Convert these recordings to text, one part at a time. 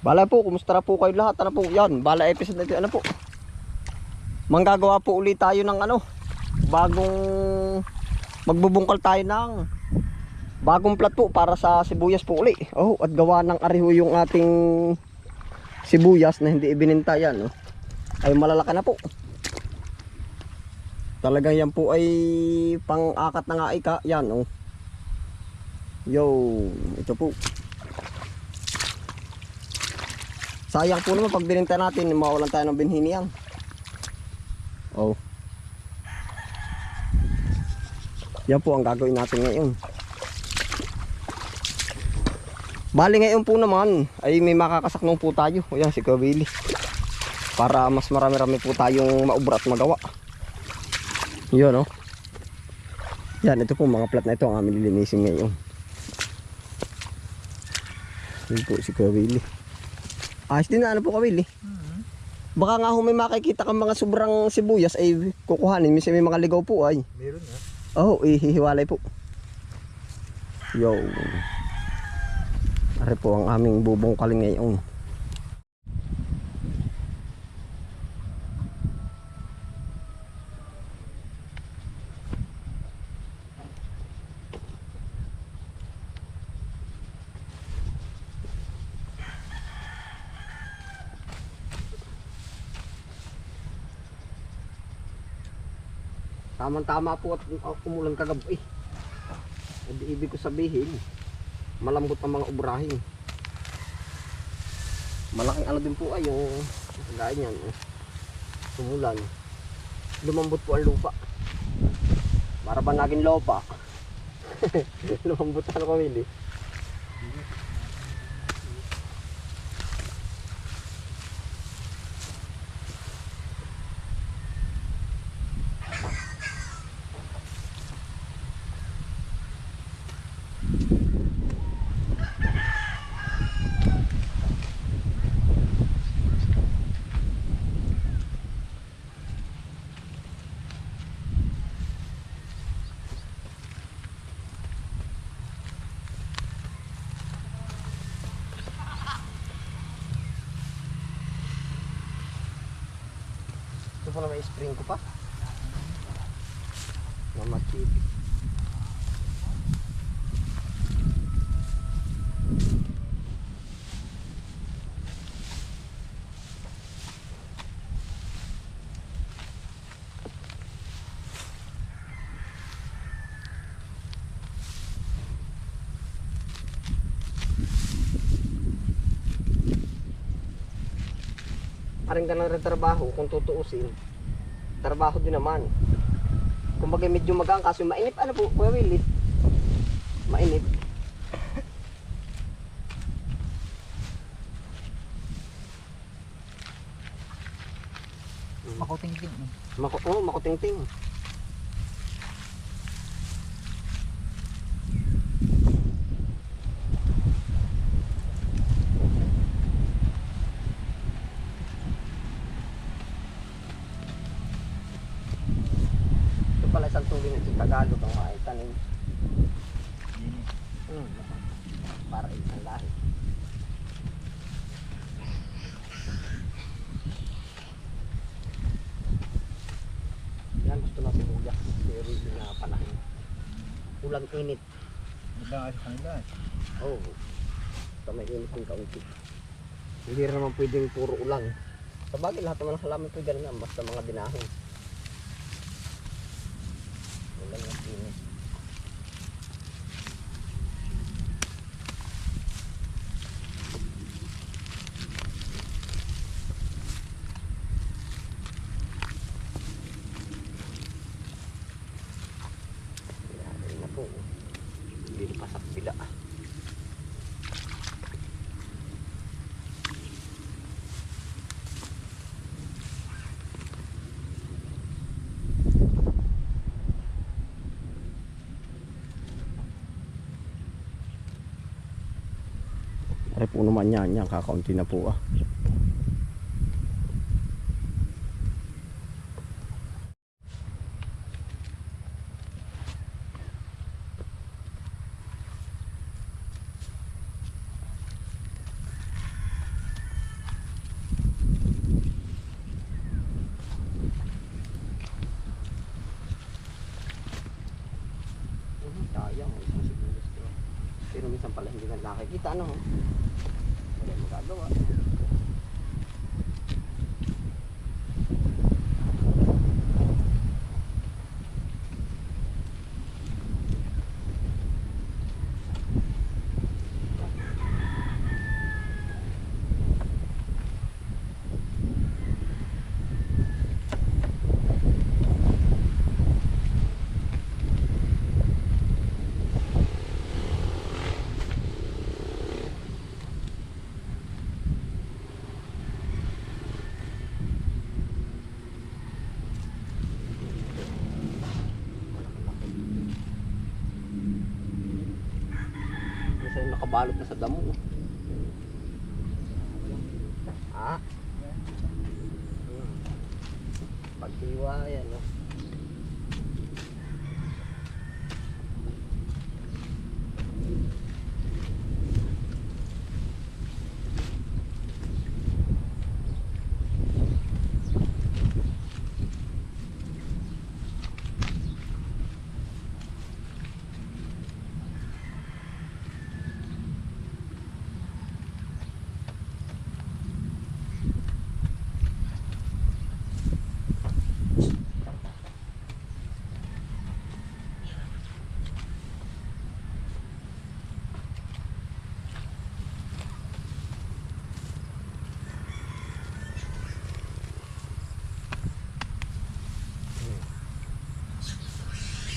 Bala po, kumusta na po kayo lahat? Ano po, yan, bala episode na ito, ano po. Manggagawa po ulit tayo ng ano, bagong, magbubungkal tayo ng bagong plat po para sa sibuyas po uli. Oh, at gawa ng ariho yung ating sibuyas na hindi ibininta yan. Oh. Ay malalaki na po. Talagang yan po ay pang-akat na nga ika. Yan oh. Yo, ito po. Sayang po naman pag bininta natin, mawalan tayo ng binhini yan. Oh. Yan po ang gagawin natin ngayon. Bali ngayon po naman ay may makakasaknong po tayo. Ayan si Kawili. Para mas marami-rami po tayong maubra at magawa. Yun oh. Yan ito po mga plat na ito ang aming lilinisin ngayon. Yun po si Kawili. Ayos din na ano po Kawili. Baka nga ho may makikita kang mga sobrang sibuyas ay kukuhanin. Minsan may mga ligaw po ay. Meron ha. Oh, ihihiwalay po. Yo. Ari po ang aming bubungkalin ngayon. Tamang-tama po at uh, umulan kagabi. Hindi ibig ko sabihin, malambot ang mga ubrahin. Malaking ano din po ay yung gaya niyan. eh. Umulan. Lumambot po ang lupa. Para ba naging lopa? Lumambot ano kami Ito pala may spring ko. Parang ganang rin trabaho kung tutuusin. Trabaho din naman. Kumbaga medyo magaan kaso mainit ano po, Kuya Willie? Mainit. Makuting-ting. Mako oh, makutingting. Ito pala isang tubig ng Tagalog ang mga tanim. Hmm. Para isang lahi. Yan gusto na sibuyas. Pero hindi na panahon. Ulang init. Maganda sa kanila. eh. Oo. Oh. Sa may init yung kaunti. Hindi naman pwedeng puro ulang. Sa bagay lahat naman ng halaman pwede naman. Basta mga dinahon. Ulang at init. Yan na po. Hindi pa sa bila. Ay po naman yan, yan kakaunti na po ah. Nakikita ano. Wala magagawa. Kasi nakabalot na sa damo. Ah. Hmm. Pagkiwa yan. Oh.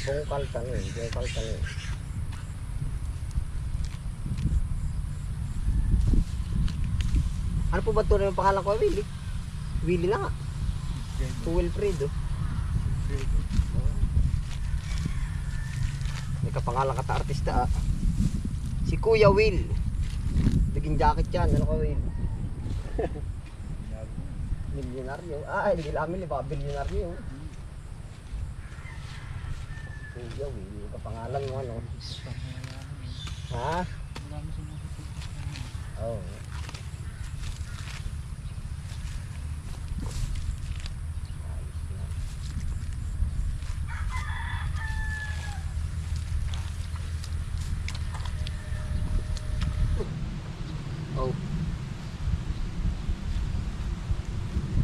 Bungkal tangi, bungkal tangi. Ano po ba tunay ng pangalan ko? Willie? Willie lang ah. Wilfredo. May kapangalan ka ta artista ah. Si Kuya Will. Naging jacket yan. Ano ka Will? Milyonaryo. Ah, hindi lang amin. Baka bilyonaryo. Kuya Will. Yung kapangalan mo ano. Ha? Oo. Oh.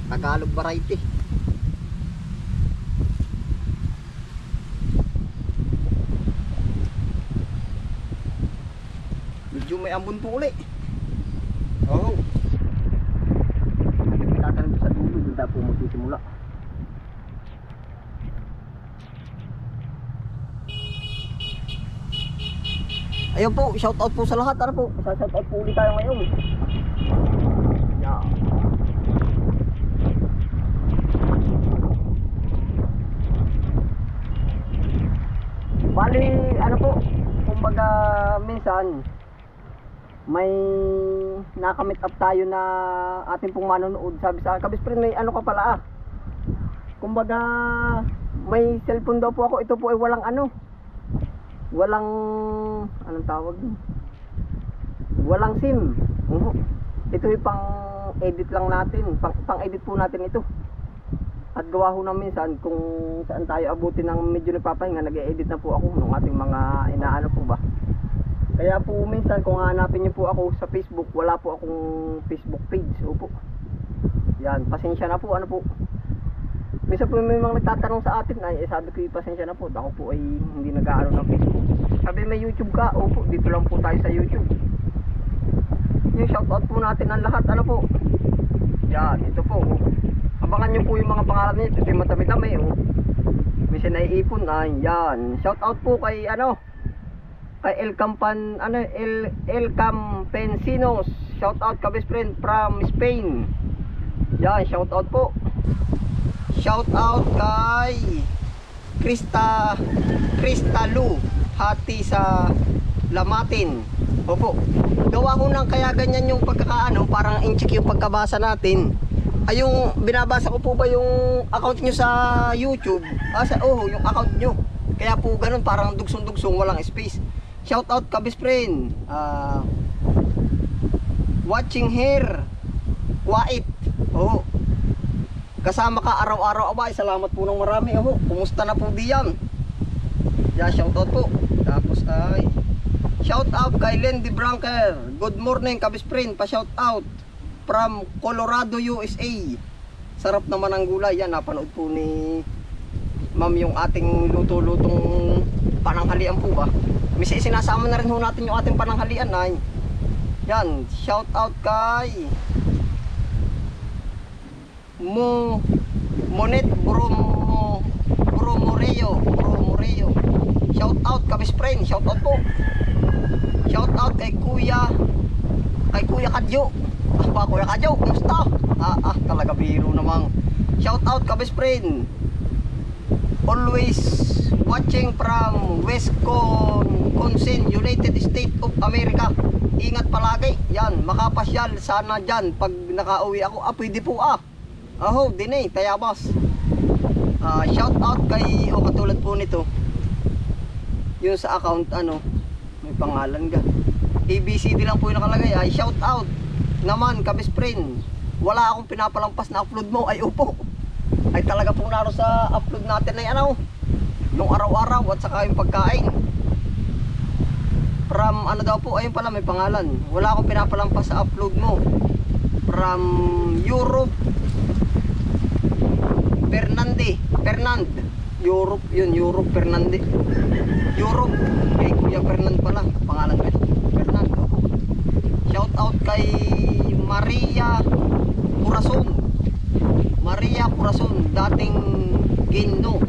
Tagalog variety. Medyo may ambon po uli. Oo. Oh. Tatanim sa dulo, doon tayo po magsisimula. Ayun po, shout out po sa lahat. Ano po? Shout out po ulit tayo ngayon. Yeah. Bali, ano po, kumbaga minsan may nakamit up tayo na ating pong manonood. Sabi sa akin, may ano ka pala ah. Kumbaga, may cellphone daw po ako. Ito po ay walang ano, walang anong tawag? Walang SIM. Ito yung pang edit lang natin. Pang, pang edit po natin ito. At gawa ho na minsan kung saan tayo abutin ng medyo nagpapahinga, nag-edit na po ako ng ating mga inaano po ba. Kaya po minsan kung hanapin niyo po ako sa Facebook, wala po akong Facebook page. Opo. Yan, pasensya na po, ano po. Minsan po may mga nagtatanong sa atin ay eh, sabi ko pasensya na po, ako po ay hindi nag-aaral ng Facebook. Sabi may YouTube ka, opo, dito lang po tayo sa YouTube. Yung shoutout po natin ang lahat, ano po. Yan, ito po. Abangan nyo po yung mga pangalan niyo, ito yung matami-tami, oh. Minsan naiipon, ay, yan. Shoutout po kay, ano, kay El Campan, ano, El, El Campencinos. Shoutout ka best friend from Spain. Yan, shoutout po. Shout out kay Krista Krista Lu hati sa Lamatin. Opo. Gawa ko nang kaya ganyan yung pagkakaano, parang incheck yung pagkabasa natin. Ay yung binabasa ko po ba yung account nyo sa YouTube? Ah, sa, oh, yung account nyo. Kaya po ganun, parang dugsong-dugsong, walang space. Shout out ka best friend. Ah, watching here. Wait. Oh. Kasama ka araw-araw abay. Salamat po ng marami. Oh. Kumusta na po diyan? Yeah, shout out po. Tapos ay Shout out kay Lendy Branker. Good morning, Kabisprin. Pa-shout out from Colorado, USA. Sarap naman ang gulay. Yan, napanood po ni ma'am yung ating luto-lutong pananghalian po ba. Misi sinasama na rin ho natin yung ating pananghalian ay. Yan, shout out kay Mo Monet Bromo Bromoreo Bromoreo. Shout out Kabisprin. Shout out po. Shout out kay Kuya kay Kuya Kadyo. Ah, pa Kuya Kadyo, kumusta? Ah, ah, talaga biro namang. Shout out ka best friend. Always watching from Wisconsin, United States of America. Ingat palagi. Yan, makapasyal sana dyan pag nakauwi ako. Ah, pwede po ah. Aho, din eh, tayabas. Ah, shout out kay, o katulad po nito. Yung sa account, ano, may pangalan ka. ABCD lang po yung nakalagay ay shout out naman kabis friend wala akong pinapalampas na upload mo ay upo ay talaga pong naro sa upload natin ay ano yung araw-araw at saka yung pagkain. From ano daw po ayun pala may pangalan. Wala akong pinapalampas sa upload mo. From Europe. Fernande. Fernand. Europe yun Europe Fernande. Europe. Kay Kuya Fernand pala pangalan ko ito Fernand shout out kay Maria Corazon Maria Corazon dating Gino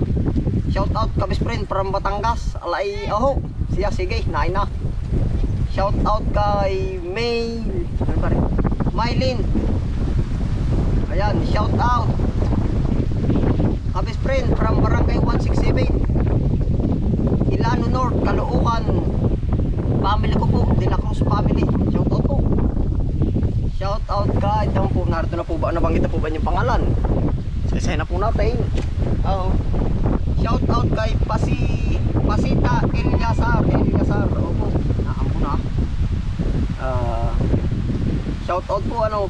shout out ka best friend from Batangas. Alay aho. Siya sige nain na. Shout out kay May ano Mylin. Ayan shout out. Ka best friend from Barangay 167 Ilano North, Caloocan family ko po, De La Cruz family. Shout out po. Shout out ka ito po, narito na po ba? Nabanggit na po ba yung pangalan? Sasay na po natin. Oo. Shout out kay Pasi Pasita Eliasar Eliasar opo, nakampo na. Ah, shout out po ano?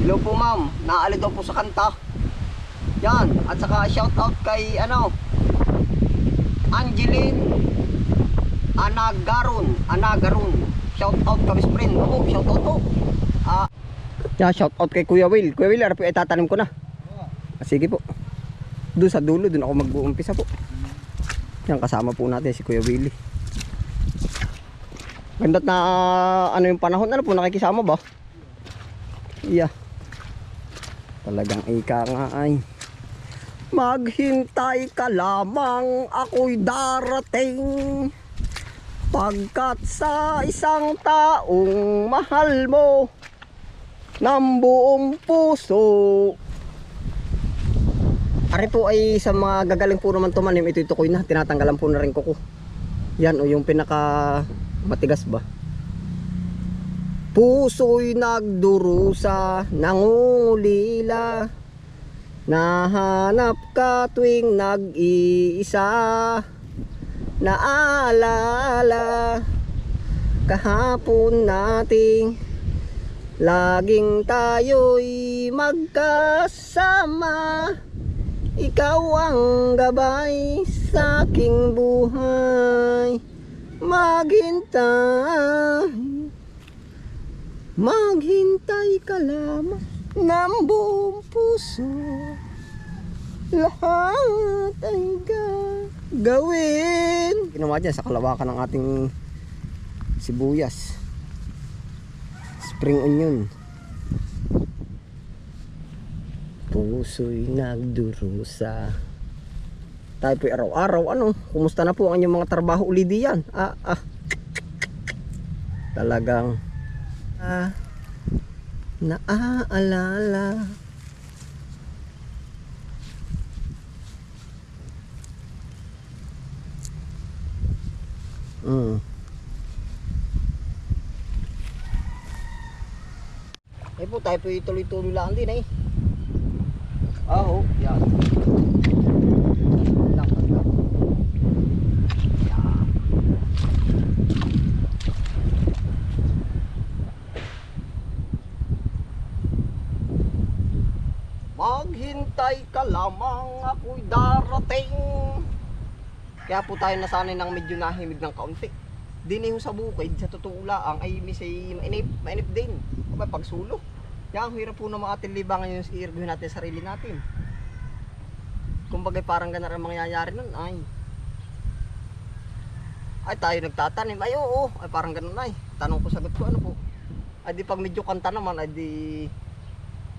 Hello po ma'am. Naali daw po sa kanta. Yan. At saka shout out kay ano? Angeline Anagaron. Anagaron. Shout out kami friend. Oo shout out po. Ah. Yeah, shout out kay Kuya Will. Kuya Will araw po itatanim ko na. Ah, sige po doon sa dulo doon ako mag-uumpisa po. Yan kasama po natin si Kuya Willie. Ganda't na ano yung panahon? Ano po nakikisama ba? Yeah talagang ika nga ay. Maghintay ka lamang ako'y darating. Pagkat sa isang taong mahal mo ng buong puso Ari po ay sa mga gagaling po naman tumanim ito itukoy na tinatanggalan po na rin kuko. Yan o yung pinaka matigas ba? Puso'y nagdurusa nangungulila Nahanap ka tuwing nag-iisa Naalala Kahapon nating Laging tayo'y magkasama Ikaw ang gabay sa aking buhay. Maghintay. Maghintay ka lamang ng buong puso. Lahat ay gagawin. Ginawa dyan sa kalawakan ng ating sibuyas. Spring onion Puso'y nagdurusa. Tayo po'y araw-araw ano? Kumusta na po ang inyong mga trabaho uli diyan? Ah ah. Talagang Ah. naaalala. Mm. Eh po tayo po tuloy-tuloy lang din eh. Ah, oh, yan. Lang, lang. Yan. Maghintay ka lamang ako'y darating. Kaya po tayo nasanay ng medyo nahimig ng kaunti. diniho sa bukid, sa totoo lang, ay misay mainip, mainip din. Aba, pagsulo. Yan, ang hirap po na mga ating libangan yung irguhin natin sa sarili natin. Kumbaga parang ganun ang mangyayari nun, ay. Ay, tayo nagtatanim. Ay, oo. Ay, parang ganun ay. Tanong ko, sagot ko, ano po? Ay, di pag medyo kanta naman, ay di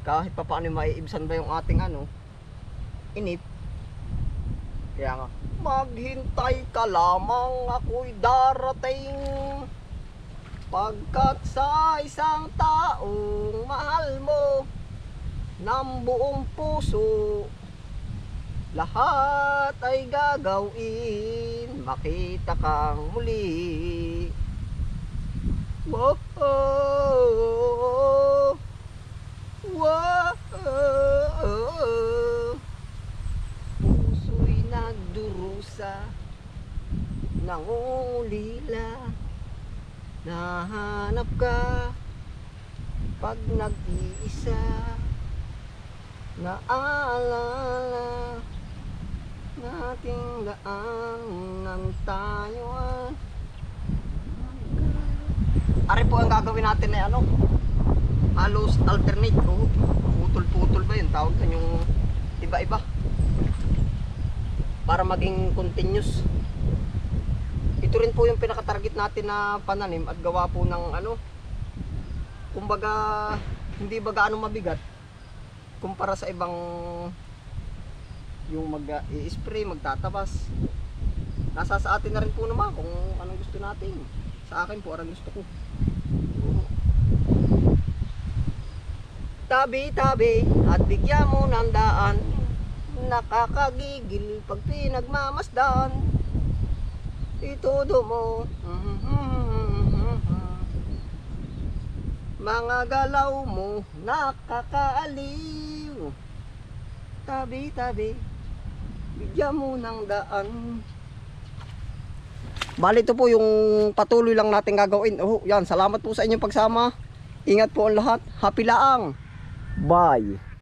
kahit pa paano maiibsan ba yung ating ano, inip. Kaya nga, maghintay ka lamang, ako'y darating. Pagkat sa isang taong mahal mo ng buong puso, lahat ay gagawin, makita kang muli. Whoa, whoa, puso'y nagdurusa, nangungulila, nahanap ka, pag nag-iisa, naalala, nating daanan tayo ay Ari po ang gagawin natin na ano? Halos alternate oh, putol-putol ba yun? Tawag doon yung iba-iba. Para maging continuous ito rin po yung pinaka-target natin na pananim at gawa po ng ano kumbaga hindi ba gaano mabigat kumpara sa ibang yung mag i-spray, magtatabas. Nasa sa atin na rin po naman kung anong gusto natin. Sa akin po, anong gusto ko. Tabi-tabi at bigyan mo ng daan. Nakakagigil pag pinagmamasdan itudo mo mga galaw mo nakakaaliw tabi-tabi bigyan mo ng daan Bali ito po yung patuloy lang natin gagawin. Oh, yan, salamat po sa inyong pagsama. Ingat po ang lahat. Happy laang. Bye.